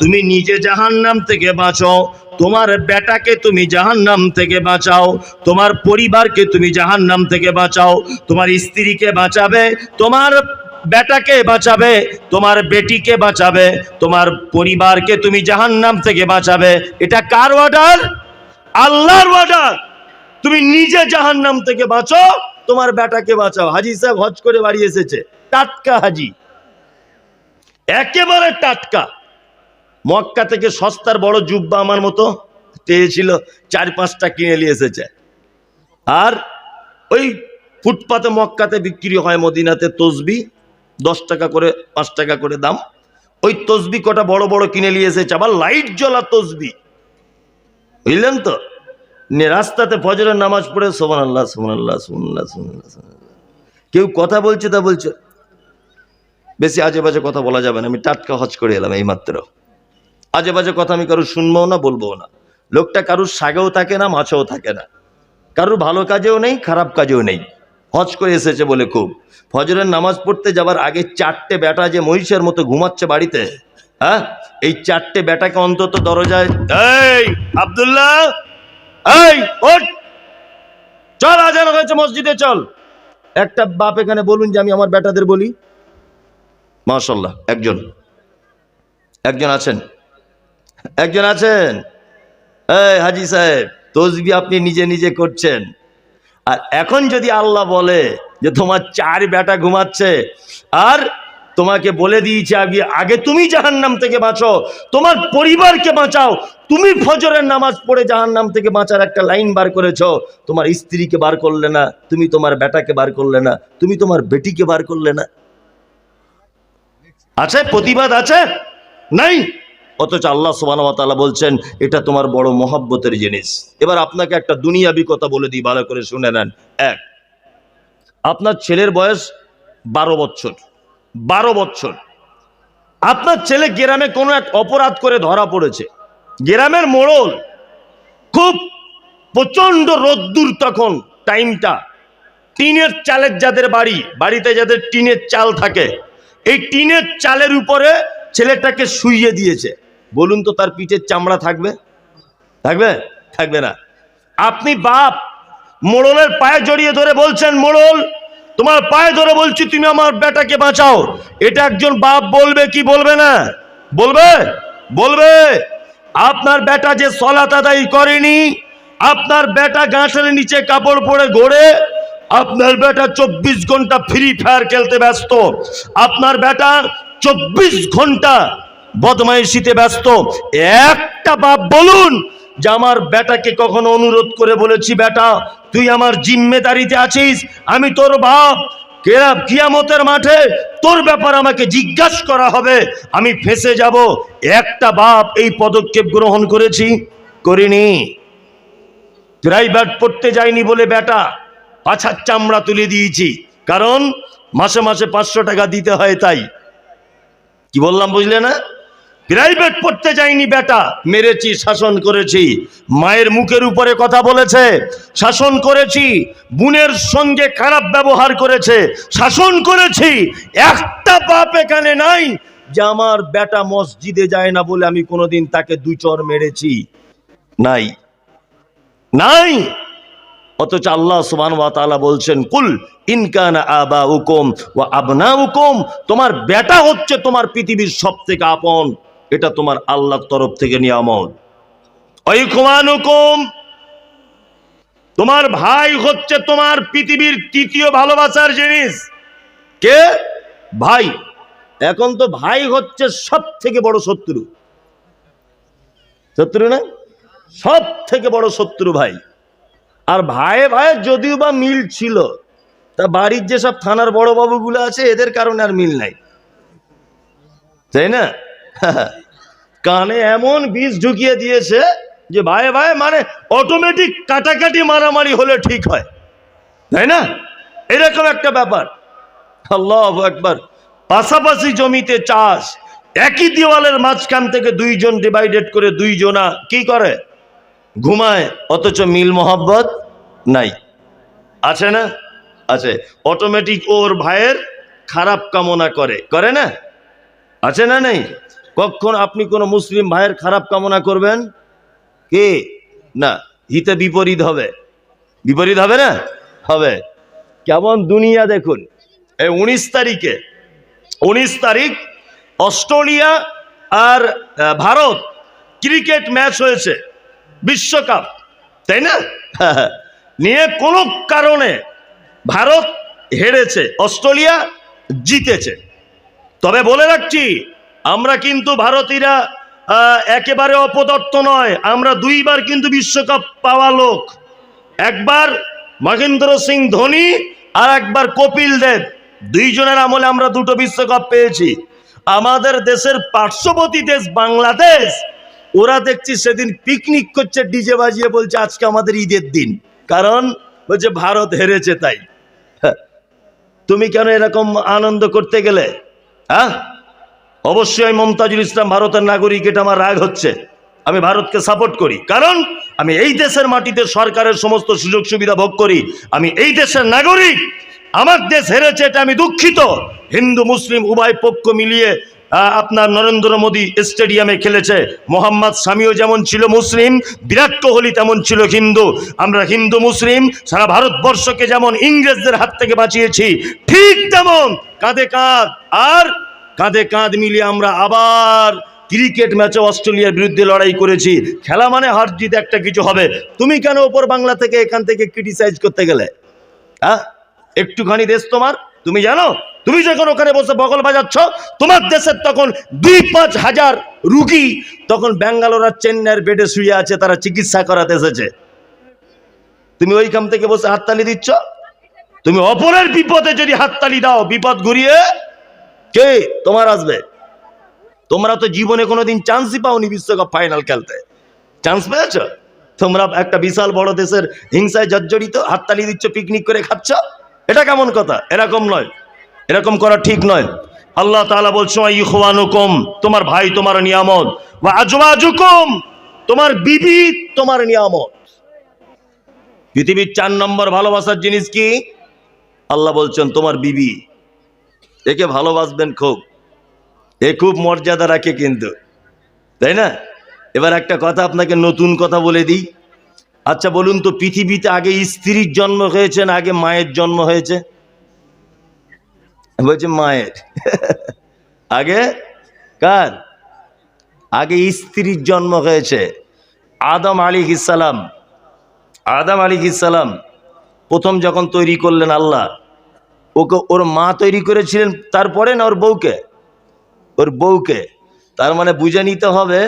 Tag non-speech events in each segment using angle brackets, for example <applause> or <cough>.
তুমি নিজে জাহান নাম থেকে বাঁচো তোমার বেটাকে তুমি জাহান নাম থেকে বাঁচাও। তোমার পরিবারকে তুমি জাহান নাম থেকে বাঁচাও। তোমার স্ত্রীকে বাঁচাবে, তোমার বেটাকে বাঁচাবে, তোমার বেটিকে বাঁচাবে, তোমার পরিবারকে তুমি জাহান নাম থেকে বাঁচাবে। এটা কার অর্ডার আল্লাহর অর্ডার তুমি নিজে জাহান নাম থেকে বাঁচো তোমার বেটাকে বাঁচাও। হাজি সাহেব হজ করে বাড়ি এসেছে। টাটকা হাজি। একেবারে টাটকা। মক্কা থেকে সস্তার বড় জুব্বা আমার মতো পেয়েছিল, চার, পাঁচটা কিনে নিয়ে এসেছে। আর ওই ফুটপাতে মক্কাতে বিক্রি হয়, মদিনাতে তসবি, দশ টাকা করে, পাঁচ টাকা করে দাম। ওই তসবি কটা বড় বড় কিনে নিয়ে এসেছে, আবার লাইট জ্বলা তসবি। বুঝলেন তো? রাস্তাতে ফজরের নামাজ পড়ে সোমান আল্লাহ সোমান আল্লাহ সোমান আল্লাহ। কেউ কথা বলছে তা বলছে। বেশি আজে বাজে কথা বলা যাবে না, আমি টাটকা হজ করে এলাম এই মাত্র আজে বাজে কথা আমি কারোর শুনব না বলব না। লোকটা কারুর সাগেও থাকে না, মাছেও থাকে না। কারুর ভালো কাজেও নেই, খারাপ কাজেও নেই। হজ করে এসেছে বলে খুব। ফজরের নামাজ পড়তে যাবার আগে চারটে বেটা যে মহিষের মতো ঘুমাচ্ছে বাড়িতে হ্যাঁ? এই চারটে বেটাকে অন্তত দরজায় আব্দুল্লাহ! চল, আজান হয়েছে, মসজিদে চল। একটা বাপ এখানে বলুন যে আমি আমার বেটাদের বলি। মাশাল্লাহ একজন। একজন আছেন? একজন আছেন? এই হাজি সাহেব, তসবি আপনি নিজে নিজে করছেন। আর এখন যদি আল্লাহ বলে যে তোমার চার বেটা ঘুমাচ্ছে, আর তোমাকে বলে দিয়েছে আগে আগে তুমি জাহান্নাম থেকে বাঁচো, তোমার পরিবারকে বাঁচাও, তুমি ফজরের নামাজ পড়ে জাহান্নাম থেকে বাঁচার একটা লাইন বার করেছ, তোমার স্ত্রীকে বার করলে না, তুমি তোমার বেটাকে বার করলে না, তুমি তোমার বেটিকে বার করলে না। আছে? প্রতিবাদ আছে? নাই? অথচ আল্লাহ সুবাহ বলছেন, এটা তোমার বড় মহাব্বতের জিনিস। এবার আপনাকে একটা দুনিয়াবি কথা বলে দিই, ভালো করে শুনে নেন। এক, আপনার ছেলের বয়স বারো বছর। বারো বছর। আপনার ছেলে গ্রামে কোনো এক অপরাধ করে ধরা পড়েছে। গ্রামের মোড়ল খুব প্রচণ্ড রোদ্দুর তখন, টাইমটা। টিনের চালের যাদের বাড়ি, বাড়িতে যাদের টিনের চাল থাকে, এই টিনের চালের উপরে ছেলেটাকে শুইয়ে দিয়েছে। বলুন তো তার পিঠের চামড়া থাকবে? থাকবে? থাকবে না। আপনি বাপ, মোড়লের পায়ে জড়িয়ে ধরে বলছেন, মোড়ল, তোমার পায়ে ধরে বলছি, তুমি আমার বেটাকে বাঁচাও। এটা একজন বাপ বলবে কি বলবে না? বলবে? বলবে? আপনার বেটা যে সলাত আদায় করেনি, আপনার বেটা গাছের নিচে কাপড় পরে ঘোরে আপনার বেটা চব্বিশ ঘণ্টা ফ্রি ফায়ার খেলতে ব্যস্ত। আপনার বেটা চব্বিশ ঘণ্টা বদমাইশিতে ব্যস্ত। একটা বাপ বলুন যে আমার বেটাকে কখনো অনুরোধ করে বলেছি, বেটা, তুই আমার জিম্মেদারিতে আছিস, আমি তোর বাপ। কেরা কিয়ামতের মাঠে তোর ব্যাপার আমাকে জিজ্ঞাসা করা হবে, আমি ফেসে যাব। একটা বাপ এই পদক্ষেপ গ্রহণ করেছি, করিনি। প্রাইভেট পড়তে যায়নি বলে বেটা পাছার চামড়া তুলে দিয়েছি। কারণ মাসে মাসে পাঁচশো টাকা দিতে হয় তাই। কি বললাম, বুঝলে না? প্রাইভেট পড়তে যায়নি বেটা। মেরেছি, শাসন করেছি। মায়ের মুখের উপরে কথা বলেছে, শাসন করেছি, বোনের সঙ্গে খারাপ ব্যবহার করেছে, শাসন করেছি। একটা বাপ এখানে নাই যে আমার বেটা মসজিদে যায় না বলে আমি কোনোদিন তাকে দুই চর মেরেছি। নাই। নাই। অথচ আল্লাহ সুবান তাআলা বলছেন, কুল ইনকান আবা হুকুম ও আবনা হুকুম তোমার বেটা হচ্ছে তোমার পৃথিবীর সব থেকে আপন। এটা তোমার আল্লাহর তরফ থেকে নিয়ামত। হুকুম তোমার ভাই হচ্ছে তোমার পৃথিবীর তৃতীয় ভালোবাসার জিনিস। কে? ভাই। এখন তো ভাই হচ্ছে সব থেকে বড় শত্রু। শত্রু না? সব থেকে বড় শত্রু ভাই। আর ভাইয়ে ভাই যদিও বা মিল ছিল, তা বাড়ির যেসব থানার বড় বাবুগুলো আছে, এদের কারণে আর মিল নাই। তাই না? <laughs> কানে এমন বীজ ঢুকিয়ে দিয়েছে যে ভাই ভাই মানে অটোমেটিক কাটাকাটি মারামারি হলে ঠিক হয়। তাই না? এরকম একটা ব্যাপার। আল্লাহ একবার পাশাপাশি জমিতে চাষ। একই দেওয়ালের মাঝখান থেকে দুইজন ডিভাইডেড করে দুইজনা কি করে? ঘুমায়, অথচ মিল মোহাব্বত নাই। আছে না? আছে। অটোমেটিক ওর ভাইয়ের খারাপ কামনা করে। করে না? আছে না নেই? কখন আপনি কোনো মুসলিম ভাইয়ের খারাপ কামনা করবেন? কে? না, হিতে বিপরীত হবে। বিপরীত হবে না? হবে। কেমন দুনিয়া দেখুন। এই উনিশ তারিখে, উনিশ তারিখ, অস্ট্রেলিয়া আর ভারত ক্রিকেট ম্যাচ হয়েছে, বিশ্বকাপ, তাই না? <laughs> নিয়ে কোনো কারণে ভারত হেরেছে, অস্ট্রেলিয়া জিতেছে। তবে বলে রাখছি আমরা কিন্তু ভারতীয়রা আহ, একেবারে অপদত্ত নয় আমরা দুইবার কিন্তু বিশ্বকাপ পাওয়া লোক। একবার মহেন্দ্র সিং ধোনি আর একবার কপিল দেব। দুইজনের আমলে আমরা দুটো বিশ্বকাপ পেয়েছি। আমাদের দেশের পার্শ্ববর্তী দেশ বাংলাদেশ ওরা দেখছি সেদিন পিকনিক করছে ডিজে বাজিয়ে বলছে আজকে আমাদের ঈদের দিন। কারণ বলছে ভারত হেরেছে তাই। হ্যাঁ। তুমি কেন এরকম আনন্দ করতে গেলে? হ্যাঁ? অবশ্যই মমতাজুল ইসলাম ভারতের নাগরিক, এটা আমার রাগ হচ্ছে। আমি ভারতকে সাপোর্ট করি। কারণ আমি এই দেশের মাটিতে সরকারের সমস্ত সুযোগ সুবিধা ভোগ করি। আমি এই দেশের নাগরিক। আমার দেশ হেরেছে এটা আমি দুঃখিত। হিন্দু, মুসলিম, উভয় পক্ষ মিলিয়ে আপনার নরেন্দ্র মোদী স্টেডিয়ামে খেলেছে। মোহাম্মদ স্বামীও যেমন ছিল মুসলিম, বিরাট কোহলি তেমন ছিল হিন্দু। আমরা হিন্দু, মুসলিম, সারা ভারতবর্ষকে যেমন ইংরেজদের হাত থেকে বাঁচিয়েছি, ঠিক তেমন কাঁধে কাঁধ। আর কাঁধে কাঁধ মিলিয়ে আমরা আবার ক্রিকেট ম্যাচে অস্ট্রেলিয়ার বিরুদ্ধে লড়াই করেছি। খেলা মানে হার জিত, একটা কিছু হবে। তুমি কেন ওপর বাংলা থেকে এখান থেকে ক্রিটিসাইজ করতে গেলে? হ্যাঁ? একটুখানি দেশ তোমার? তুমি জানো? তুমি যখন ওখানে বসে বগল বাজাচ্ছ, তোমার দেশের তখন দুই পাঁচ হাজার রুগী তখন ব্যাঙ্গালোর আর চেন্নাইয়ের বেডে শুয়ে আছে, তারা চিকিৎসা করাতে এসেছে। তুমি ওইখান থেকে বসে হাততালি দিচ্ছ? তুমি অপরের বিপদে যদি হাততালি দাও, বিপদ ঘুরিয়ে কে তোমার আসবে? তোমরা তো জীবনে কোনোদিন চান্সই পাওনি বিশ্বকাপ ফাইনাল খেলতে। চান্স পেয়েছ? তোমরা একটা বিশাল বড় দেশের হিংসায় জর্জরিত, হাততালি দিচ্ছ পিকনিক করে খাচ্ছ? এটা কেমন কথা? এরকম নয়। এরকম করা ঠিক নয়। আল্লাহ তাআলা বলছো ইখওয়ানুকুম তোমার ভাই তোমার নিয়ামত ওয়া আজওয়াজুকুম তোমার বিবি তোমার নিয়ামত পৃথিবীর চার নম্বর ভালোবাসার জিনিস কি? আল্লাহ বলছেন, তোমার বিবি একে ভালোবাসবেন খুব। এ খুব মর্যাদা রাখে কিন্তু। তাই না? এবার একটা কথা আপনাকে নতুন কথা বলে দিই। আচ্ছা বলুন তো, পৃথিবীতে আগে স্ত্রীর জন্ম হয়েছে না আগে মায়ের জন্ম হয়েছে? বলছে মায়ের। আগে? কার? আগে স্ত্রীর জন্ম হয়েছে। আদম আলী ইসালাম আদম আলী ইসালাম প্রথম যখন তৈরি করলেন আল্লাহ ওকে ওর মা তৈরি করেছিলেন তারপরে না ওর বউকে? ওর বউকে। তার মানে বুঝে নিতে হবে,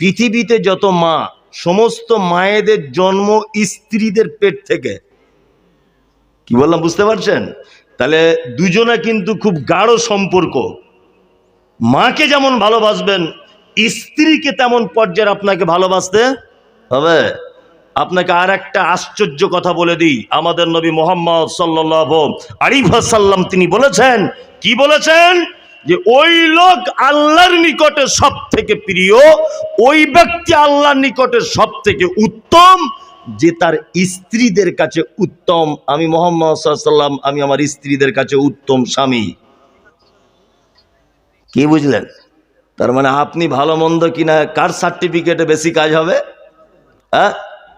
পৃথিবীতে যত মা, সমস্ত মায়েদের জন্ম স্ত্রীদের পেট থেকে। কি বললাম, বুঝতে পারছেন? তাহলে দুজনে কিন্তু খুব গাঢ় সম্পর্ক। মাকে যেমন ভালোবাসবেন, স্ত্রীকে তেমন পর্যায়ে আপনাকে ভালোবাসতে হবে। আপনাকে আর একটা আশ্চর্য কথা বলে দিই। আমাদের নবী মোহাম্মদ সাল্লাহ আরিফাসাল্লাম তিনি বলেছেন, কি বলেছেন? যে ওই লোক আল্লাহর নিকটে সব থেকে প্রিয়, ওই ব্যক্তি আল্লাহর নিকটে সব থেকে উত্তম, যে তার স্ত্রীদের কাছে উত্তম। আমি মোহাম্মদ সাল্লাম আমি আমার স্ত্রীদের কাছে উত্তম স্বামী। কি বুঝলেন? তার মানে আপনি ভালো মন্দ কিনা, কার সার্টিফিকেটে বেশি কাজ হবে? হ্যাঁ?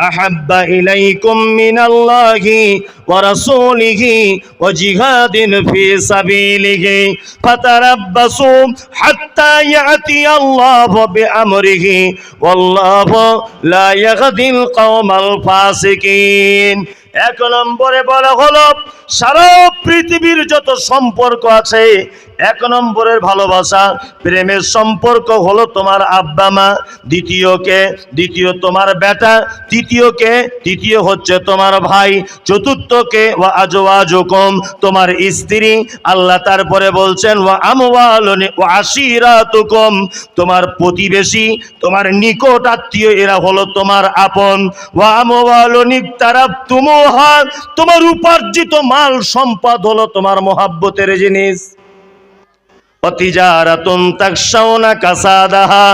أحب إليكم من الله ورسوله وجهاد في سبيله فتربصوا حتى يأتي الله بأمره والله لا يهدي القوم الفاسقين এক নম্বরে বলা হলো, সারা পৃথিবীর যত সম্পর্ক আছে, এক নম্বরের ভালোবাসা, প্রেমের সম্পর্ক হলো তোমার আব্বা মা, দ্বিতীয় কে? দ্বিতীয় তোমার বেটা, তৃতীয় কে? তৃতীয় হচ্ছে তোমার ভাই, চতুর্থ কে? ওয়া আজওয়াজুকুম, তোমার স্ত্রী। আল্লাহ তারপরে বলছেন, ওয়া আমওয়ালুনি ওয়া আশিরাতুকুম তোমার প্রতিবেশী, তোমার নিকট আত্মীয়, এরা হলো তোমার আপন। ওয়া আমওয়ালুনি তারাবতুমুহা তোমার উপার্জিত মাল সম্পদ হলো তোমার মহাব্বতের জিনিস। অতিজারাতুন তাকসাউনা কাসাদাহা।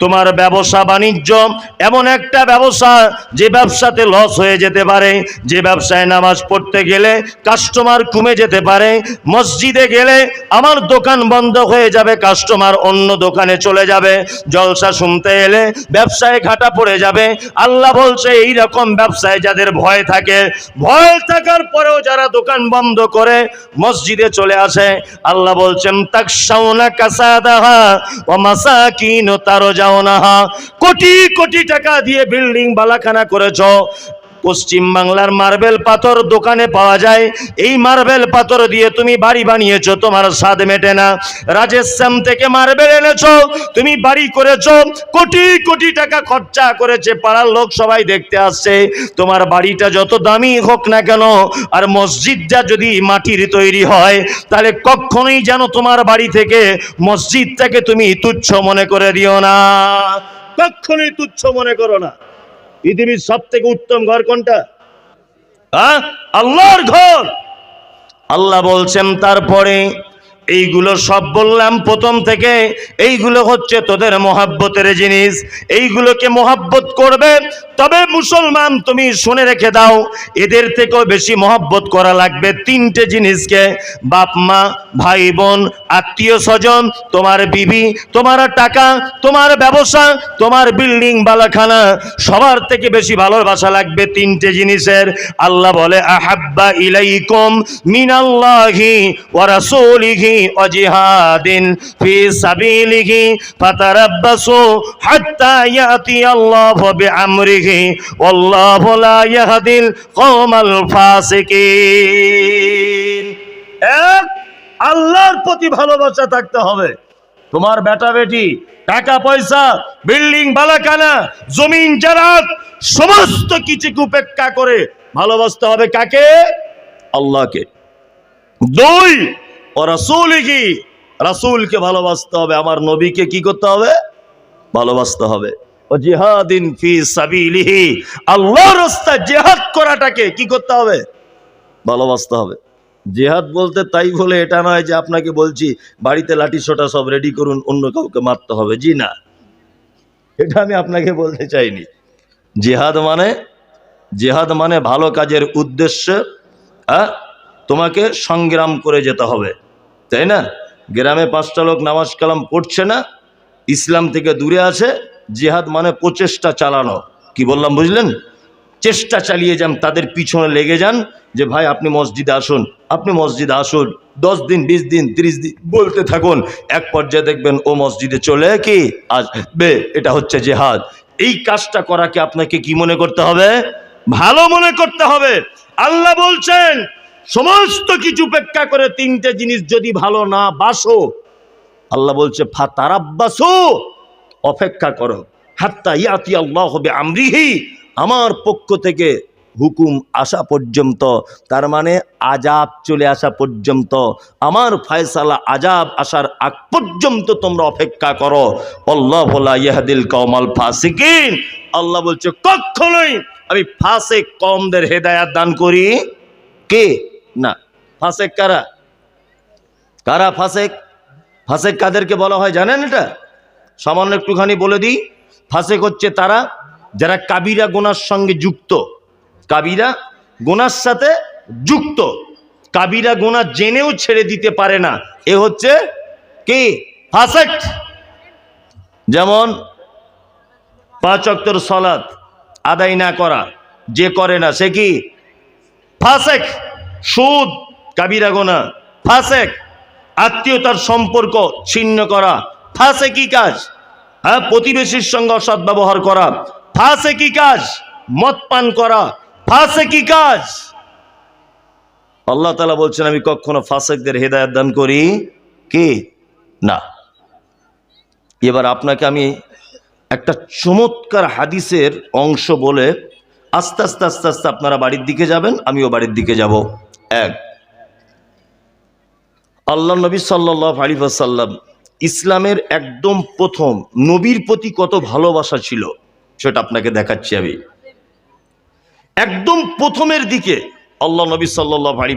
তোমার ব্যবসা বাণিজ্য, এমন একটা ব্যবসা যে ব্যবসাতে লস হয়ে যেতে পারে। যে ব্যবসায় নামাজ পড়তে গেলে কাস্টমার কমে যেতে পারে। মসজিদে গেলে আমার দোকান বন্ধ হয়ে যাবে কাস্টমার অন্য দোকানে চলে যাবে। জলসা শুনতে এলে ব্যবসায় ঘাটা পড়ে যাবে। আল্লাহ বলছে এই রকম ব্যবসায় যাদের ভয় থাকে, ভয় থাকার পরেও যারা দোকান বন্ধ করে, মসজিদে চলে আসে। আল্লাহ বলছেন, তাকশাউনা কাসাদাহা ওয়া মাসাকিন তারজাউনাহা কোটি কোটি টাকা দিয়ে বিল্ডিং বালাখানা করেছ। পশ্চিম বাংলার মার্বেল পাথর দোকানে পাওয়া যায়। এই মার্বেল পাথর দিয়ে তুমি বাড়ি বানিয়েছো, তোমার স্বাদ মেটে না। রাজস্থান থেকে মার্বেল এনেছো, তুমি বাড়ি করেছ, কোটি কোটি টাকা খরচা করেছে, পাড়ার লোক সবাই দেখতে আসছে। তোমার বাড়িটা যত দামি হোক না কেন, আর মসজিদটা যদি মাটির তৈরি হয়, তাহলে কখনোই যেন তোমার বাড়ি থেকে মসজিদটাকে তুমি তুচ্ছ মনে করে দিও না। কখনোই তুচ্ছ মনে করো না। পৃথিবীর সব থেকে উত্তম ঘর কোনটা? হ্যাঁ? আল্লাহর ঘর। আল্লাহ বলছেন তারপরে এইগুলো সব বললাম প্রথম থেকে। এইগুলো হচ্ছে তোদের মহাব্বতের জিনিস। এইগুলোকে মহাব্বত করবে, তবে মুসলমান তুমি শুনে রেখে দাও, এদের থেকেও বেশি মহাব্বত করা লাগবে তিনটে জিনিসকে। বাপ, মা, ভাই, বোন, আত্মীয়, স্বজন, তোমার বিবি, তোমার টাকা, তোমার ব্যবসা, তোমার বিল্ডিং, বালাখানা, সবার থেকে বেশি ভালোবাসা লাগবে তিনটে জিনিসের। আল্লাহ বলে, আহাব্বা ইলাইকুম মিনাল্লাহি ওয়া রাসূলিহি। ওয়া জিহাদিন ফি সাবিলিহি ফাতারাব্বাসু হাত্তা ইয়াতি বিআমরিহি, ওয়াল্লাহু লা ইয়াহদিল কওমাল ফাসিকিন। এক, আল্লাহর প্রতি ভালোবাসা থাকতে হবে। তোমার বেটা বেটি, টাকা পয়সা, বিল্ডিং বালাকানা জমিন, জারাত, সমস্ত কিছুকে উপেক্ষা করে ভালোবাসতে হবে কাকে? আল্লাহকে। দুই ও রাসূল কি রাসূলকে ভালোবাসতে হবে, আমার নবীকে কি করতে হবে? ভালোবাসতে হবে। ও জিহাদিন ফি সাবিলিহি, আল্লাহর রাস্তায় জিহাদ করাটাকে কি করতে হবে? ভালোবাসতে হবে। জেহাদ বলতে তাই বলে, এটা নয় যে আপনাকে বলছি, বাড়িতে লাঠি সোটা সব রেডি করুন, অন্য কাউকে মারতে হবে। জি না। এটা আমি আপনাকে বলতে চাইনি। জেহাদ মানে জেহাদ মানে ভালো কাজের উদ্দেশ্যে তোমাকে সংগ্রাম করে যেতে হবে। তাই না? গ্রামে পাঁচটা লোক নামাজ কালাম পড়ছে না, ইসলাম থেকে দূরে আছে, জেহাদ মানে প্রচেষ্টা চালানো। কি বললাম বুঝলেন? চেষ্টা চালিয়ে যান, তাদের পিছনে লেগে যান যে, ভাই, আপনি মসজিদে আসুন, আপনি মসজিদে আসুন, দশ দিন, বিশ দিন, তিরিশ দিন, বলতে থাকুন। এক পর্যায়ে দেখবেন, ও মসজিদে চলে কি আসবে? এটা হচ্ছে জেহাদ। এই কাজটা করাকে আপনাকে কি মনে করতে হবে? ভালো মনে করতে হবে। আল্লাহ বলছেন সমস্ত কিছু উপেক্ষা করে তিনটে জিনিস যদি ভালো না বাসো, আল্লাহ বলছে, ফাতারাব্বাসু অপেক্ষা করো। হাত্তা ইয়াতি আল্লাহ হবে আমরিহি আমার পক্ষ থেকে হুকুম আসা পর্যন্ত, তার মানে আজাব চলে আসা পর্যন্ত, আমার ফয়সালা আজাব আসার আগ পর্যন্ত তোমরা অপেক্ষা করো। আল্লাহ ইয়াহদিল কওমাল ফাসিকিন, আল্লাহ বলছে, কখনোই আমি ফাসেক কমদের হেদায়াত দান করি? কে? না, ফাসেক কারা? কারা ফাসেক? ফাসেক কাদেরকে বলা হয় জানেন এটা? সামান্য একটুখানি বলে দিই। ফাসেক হচ্ছে তারা যারা কাবিরা গোনার সঙ্গে যুক্ত। কাবিরা গোনার সাথে যুক্ত। কাবিরা গোনা জেনেও ছেড়ে দিতে পারে না। এ হচ্ছে কি? ফাসেক। যেমন পাঁচ অক্তর সলাদ আদায় না করা, যে করে না, সে কি? ফাসেক। সুদ, কাবিরা গোনা। ফাসেক আত্মীয়তার সম্পর্ক ছিন্ন করা। ফাঁসে কি কাজ? হ্যাঁ প্রতিবেশীর সঙ্গে অসৎ ব্যবহার করা। ফাঁসে কি কাজ? মদ পান করা। ফাঁসে কি কাজ? আল্লাহ তালা বলছেন, আমি কখনো ফাঁসেকদের হেদায়ত দান করি কি? না। এবার আপনাকে আমি একটা চমৎকার হাদিসের অংশ বলে আস্তে আস্তে আস্তে আস্তে আপনারা বাড়ির দিকে যাবেন, আমিও বাড়ির দিকে যাব। এক আল্লাহ নবী সাল্লাহ আলী ইসলামের একদম প্রথম নবীর প্রতি কত ভালোবাসা ছিল সেটা আপনাকে দেখাচ্ছি আমি। একদম প্রথমের দিকে আল্লাহ নবী সাল্লাহ আলী